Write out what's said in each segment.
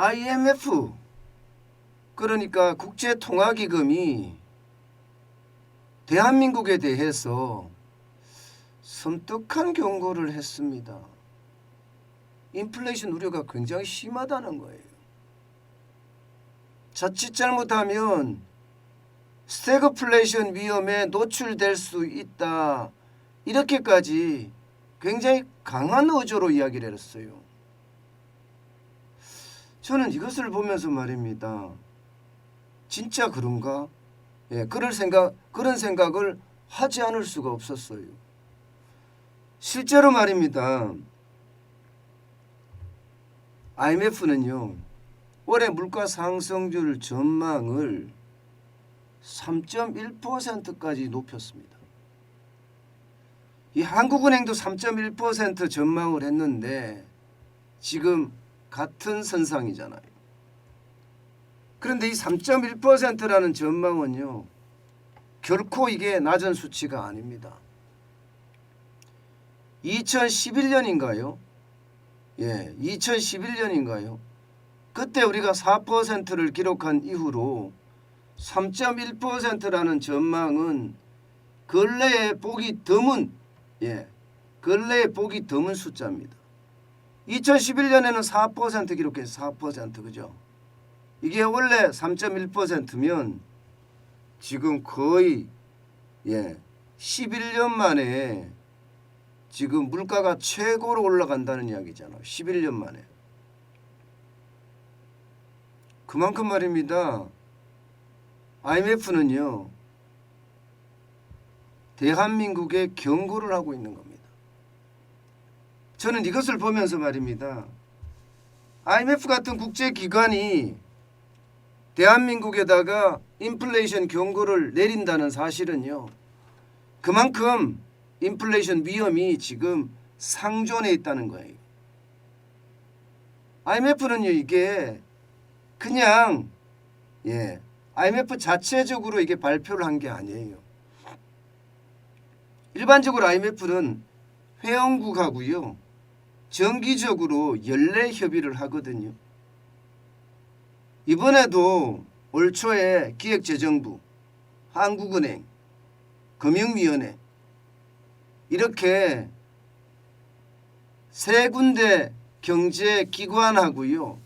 IMF 그러니까 국제통화기금이 대한민국에 대해서 섬뜩한 경고를 했습니다. 인플레이션 우려가 굉장히 심하다는 거예요. 자칫 잘못하면 스태그플레이션 위험에 노출될 수 있다. 이렇게까지 굉장히 강한 어조로 이야기를 했어요. 저는 이것을 보면서 말입니다. 진짜 그런가? 예, 그럴 생각 그런 생각을 하지 않을 수가 없었어요. 실제로 말입니다. IMF는요. 올해 물가 상승률 전망을 3.1%까지 높였습니다. 이 한국은행도 3.1% 전망을 했는데 지금 같은 선상이잖아요. 그런데 이 3.1%라는 전망은요. 결코 이게 낮은 수치가 아닙니다. 2011년인가요? 예, 2011년인가요? 그때 우리가 4%를 기록한 이후로 3.1%라는 전망은 근래에 보기 드문 예, 근래에 보기 드문 숫자입니다. 2011년에는 4% 기록해서 4% 그죠? 이게 원래 3.1%면 지금 거의 예, 11년 만에 지금 물가가 최고로 올라간다는 이야기잖아요. 11년 만에. 그만큼 말입니다. IMF는요. 대한민국에 경고를 하고 있는 겁니다. 저는 이것을 보면서 말입니다. IMF 같은 국제 기관이 대한민국에다가 인플레이션 경고를 내린다는 사실은요. 그만큼 인플레이션 위험이 지금 상존해 있다는 거예요. IMF는요 이게 그냥 예 IMF 자체적으로 이게 발표를 한 게 아니에요. 일반적으로 IMF는 회원국하고요 정기적으로 연례 협의를 하거든요. 이번에도 올 초에 기획재정부, 한국은행, 금융위원회 이렇게 세 군데 경제기관하고요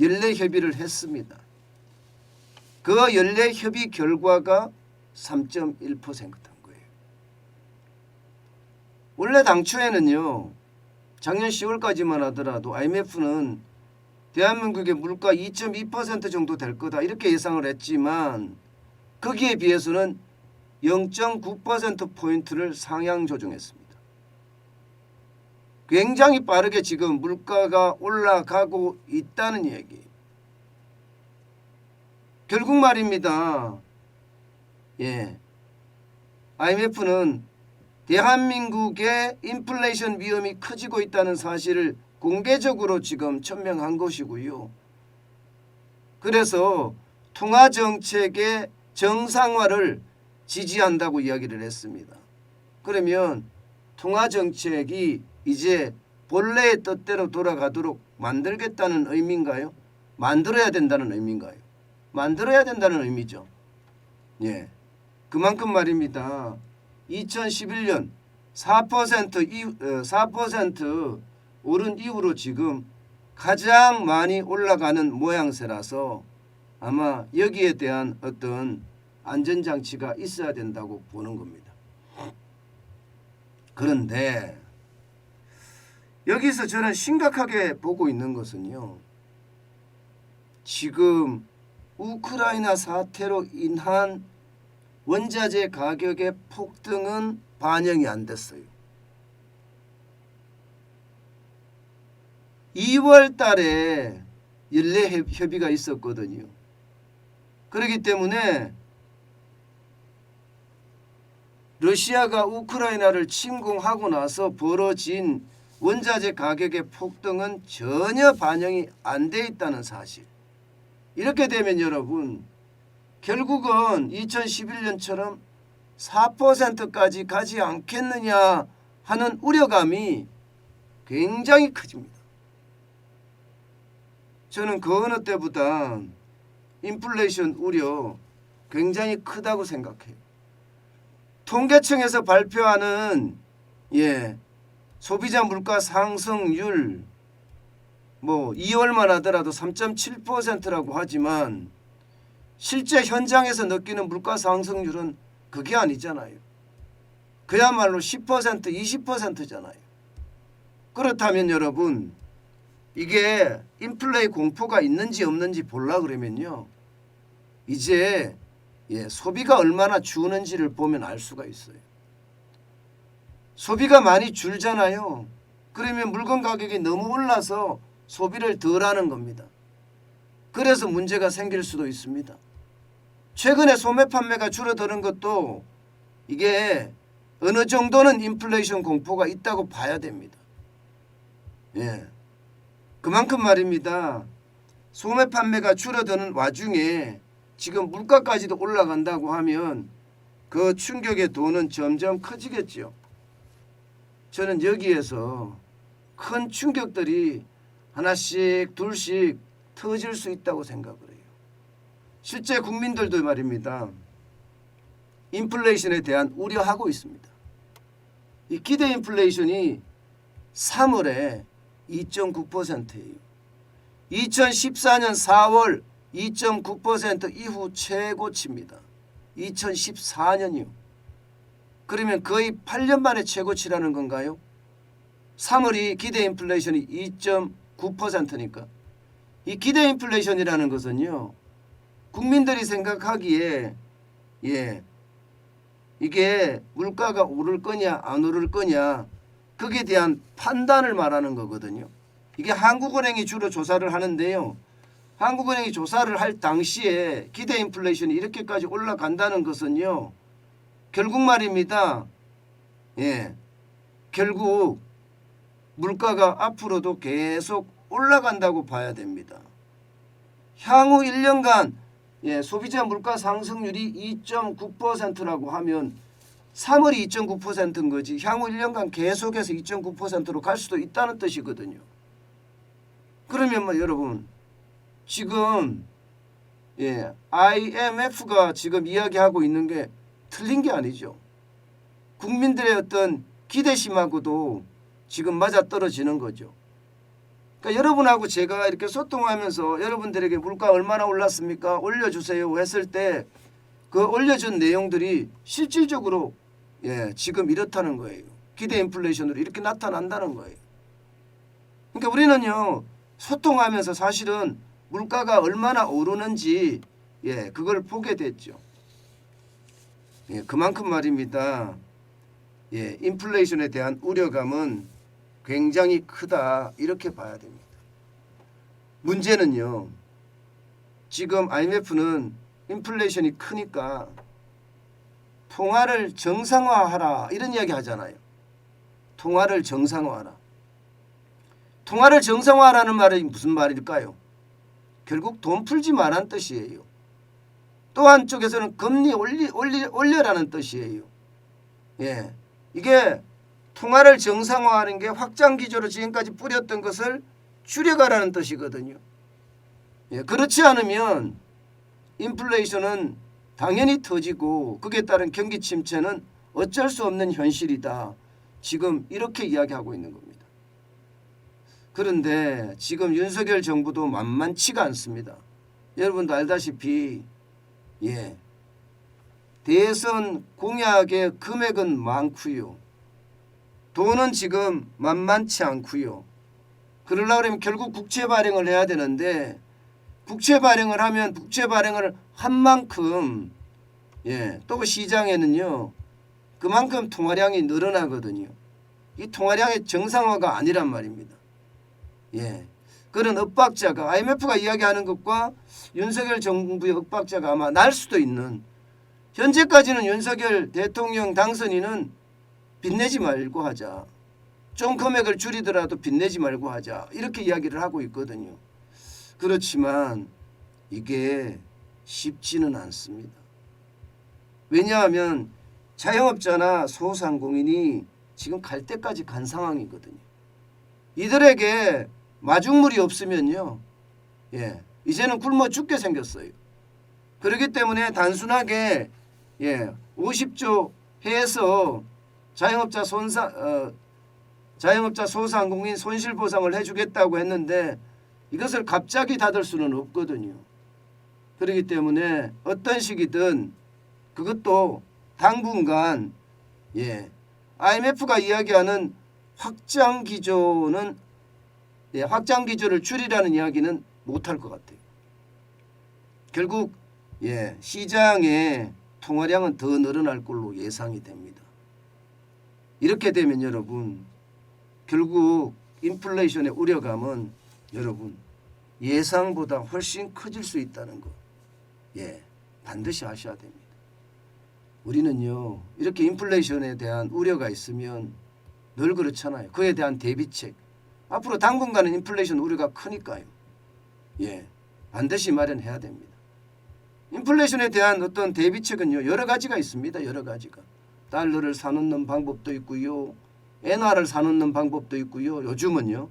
연례 협의를 했습니다. 그 연례 협의 결과가 3.1%인 거예요. 원래 당초에는요 작년 10월까지만 하더라도 IMF는 대한민국의 물가 2.2% 정도 될 거다 이렇게 예상을 했지만 거기에 비해서는 0.9% 포인트를 상향 조정했습니다. 굉장히 빠르게 지금 물가가 올라가고 있다는 얘기. 결국 말입니다. 예. IMF는 대한민국의 인플레이션 위험이 커지고 있다는 사실을 공개적으로 지금 천명한 것이고요. 그래서 통화 정책의 정상화를 지지한다고 이야기를 했습니다. 그러면 통화 정책이 이제 본래의 뜻대로 돌아가도록 만들겠다는 의미인가요? 만들어야 된다는 의미인가요? 만들어야 된다는 의미죠. 예. 그만큼 말입니다. 2011년 4%이 4% 오른 이후로 지금 가장 많이 올라가는 모양새라서 아마 여기에 대한 어떤 안전장치가 있어야 된다고 보는 겁니다. 그런데 여기서 저는 심각하게 보고 있는 것은요. 지금 우크라이나 사태로 인한 원자재 가격의 폭등은 반영이 안 됐어요. 2월 달에 연례 협- 협의가 있었거든요. 그렇기 때문에 러시아가 우크라이나를 침공하고 나서 벌어진 원자재 가격의 폭등은 전혀 반영이 안 돼 있다는 사실. 이렇게 되면 여러분 결국은 2011년처럼 4%까지 가지 않겠느냐 하는 우려감이 굉장히 커집니다. 저는 그 어느 때보다 인플레이션 우려 굉장히 크다고 생각해요. 통계청에서 발표하는 예 소비자 물가 상승률 뭐 2월만 하더라도 3.7%라고 하지만 실제 현장에서 느끼는 물가 상승률은 그게 아니잖아요. 그야말로 10% 20%잖아요. 그렇다면 여러분 이게 인플레이 공포가 있는지 없는지 볼라 그러면요. 이제 예, 소비가 얼마나 주는지를 보면 알 수가 있어요. 소비가 많이 줄잖아요. 그러면 물건 가격이 너무 올라서 소비를 덜 하는 겁니다. 그래서 문제가 생길 수도 있습니다. 최근에 소매 판매가 줄어드는 것도 이게 어느 정도는 인플레이션 공포가 있다고 봐야 됩니다. 예. 그만큼 말입니다. 소매 판매가 줄어드는 와중에 지금 물가까지도 올라간다고 하면 그 충격의 도는 점점 커지겠죠. 저는 여기에서 큰 충격들이 하나씩 둘씩 터질 수 있다고 생각을 해요. 실제 국민들도 말입니다. 인플레이션에 대한 우려하고 있습니다. 이 기대 인플레이션이 3월에 2.9%예요. 2014년 4월 2.9% 이후 최고치입니다. 2014년이요. 그러면 거의 8년 만에 최고치라는 건가요? 3월이 기대 인플레이션이 2.9%니까 이 기대 인플레이션이라는 것은요. 국민들이 생각하기에 예. 이게 물가가 오를 거냐 안 오를 거냐 거기에 대한 판단을 말하는 거거든요. 이게 한국은행이 주로 조사를 하는데요. 한국은행이 조사를 할 당시에 기대 인플레이션이 이렇게까지 올라간다는 것은요. 결국 말입니다. 예. 결국 물가가 앞으로도 계속 올라간다고 봐야 됩니다. 향후 1년간 예, 소비자 물가 상승률이 2.9%라고 하면 3월이 2.9%인 거지 향후 1년간 계속해서 2.9%로 갈 수도 있다는 뜻이거든요. 그러면 뭐 여러분 지금 예, IMF가 지금 이야기하고 있는 게 틀린 게 아니죠. 국민들의 어떤 기대심하고도 지금 맞아 떨어지는 거죠. 그러니까 여러분하고 제가 이렇게 소통하면서 여러분들에게 물가 얼마나 올랐습니까? 올려주세요 했을 때 그 올려준 내용들이 실질적으로 예, 지금 이렇다는 거예요. 기대 인플레이션으로 이렇게 나타난다는 거예요. 그러니까 우리는요 소통하면서 사실은 물가가 얼마나 오르는지 예, 그걸 보게 됐죠. 예, 그만큼 말입니다. 예, 인플레이션에 대한 우려감은 굉장히 크다 이렇게 봐야 됩니다. 문제는요. 지금 IMF는 인플레이션이 크니까 통화를 정상화하라 이런 이야기 하잖아요. 통화를 정상화하라. 통화를 정상화하라는 말이 무슨 말일까요? 결국 돈 풀지 말란 뜻이에요. 또 한쪽에서는 금리 올리, 올리, 올려라는 뜻이에요. 예. 이게 통화를 정상화하는 게 확장 기조로 지금까지 뿌렸던 것을 줄여가라는 뜻이거든요. 예, 그렇지 않으면 인플레이션은 당연히 터지고 그에 따른 경기 침체는 어쩔 수 없는 현실이다. 지금 이렇게 이야기하고 있는 겁니다. 그런데 지금 윤석열 정부도 만만치가 않습니다. 여러분도 알다시피 예. 대선 공약의 금액은 많고요. 돈은 지금 만만치 않고요. 그러려고 하면 결국 국채 발행을 해야 되는데 국채 발행을 하면 국채 발행을 한 만큼 예, 또 시장에는요. 그만큼 통화량이 늘어나거든요. 이 통화량의 정상화가 아니란 말입니다. 예. 그런 엇박자가 IMF가 이야기하는 것과 윤석열 정부의 엇박자가 아마 날 수도 있는 현재까지는 윤석열 대통령 당선인은 빚내지 말고 하자. 좀 금액을 줄이더라도 빚내지 말고 하자. 이렇게 이야기를 하고 있거든요. 그렇지만 이게 쉽지는 않습니다. 왜냐하면 자영업자나 소상공인이 지금 갈 때까지 간 상황이거든요. 이들에게 마중물이 없으면요. 예, 이제는 굶어 죽게 생겼어요. 그렇기 때문에 단순하게 예, 50조 해서 자영업자 손사 어, 자영업자 소상공인 손실 보상을 해주겠다고 했는데 이것을 갑자기 닫을 수는 없거든요. 그렇기 때문에 어떤 시기든 그것도 당분간 예, IMF가 이야기하는 확장 기조는 예, 확장 기조를 줄이라는 이야기는 못할 것 같아요. 결국 예, 시장의 통화량은 더 늘어날 걸로 예상이 됩니다. 이렇게 되면 여러분 결국 인플레이션의 우려감은 여러분 예상보다 훨씬 커질 수 있다는 거. 예, 반드시 아셔야 됩니다. 우리는요 이렇게 인플레이션에 대한 우려가 있으면 늘 그렇잖아요. 그에 대한 대비책. 앞으로 당분간은 인플레이션 우려가 크니까요. 예, 반드시 마련해야 됩니다. 인플레이션에 대한 어떤 대비책은요 여러 가지가 있습니다. 여러 가지가 달러를 사놓는 방법도 있고요, 엔화를 사놓는 방법도 있고요. 요즘은요,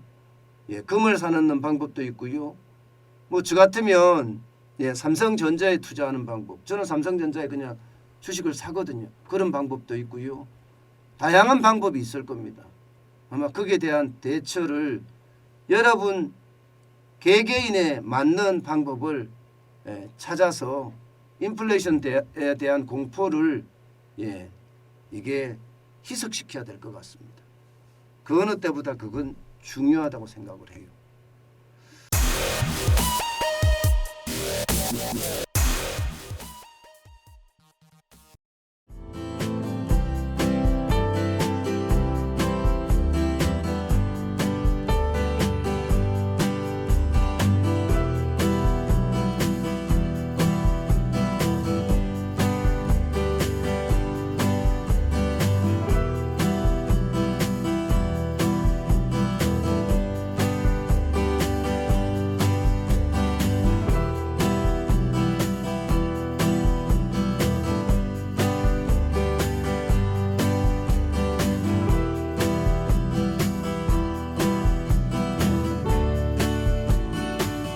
예, 금을 사놓는 방법도 있고요. 뭐 저 같으면 예, 삼성전자에 투자하는 방법. 저는 삼성전자에 그냥 주식을 사거든요. 그런 방법도 있고요. 다양한 방법이 있을 겁니다. 아마 거기에 대한 대처를 여러분 개개인에 맞는 방법을 예, 찾아서 인플레이션에 대한 공포를 예, 이게 희석시켜야 될 것 같습니다. 그 어느 때보다 그건 중요하다고 생각을 해요.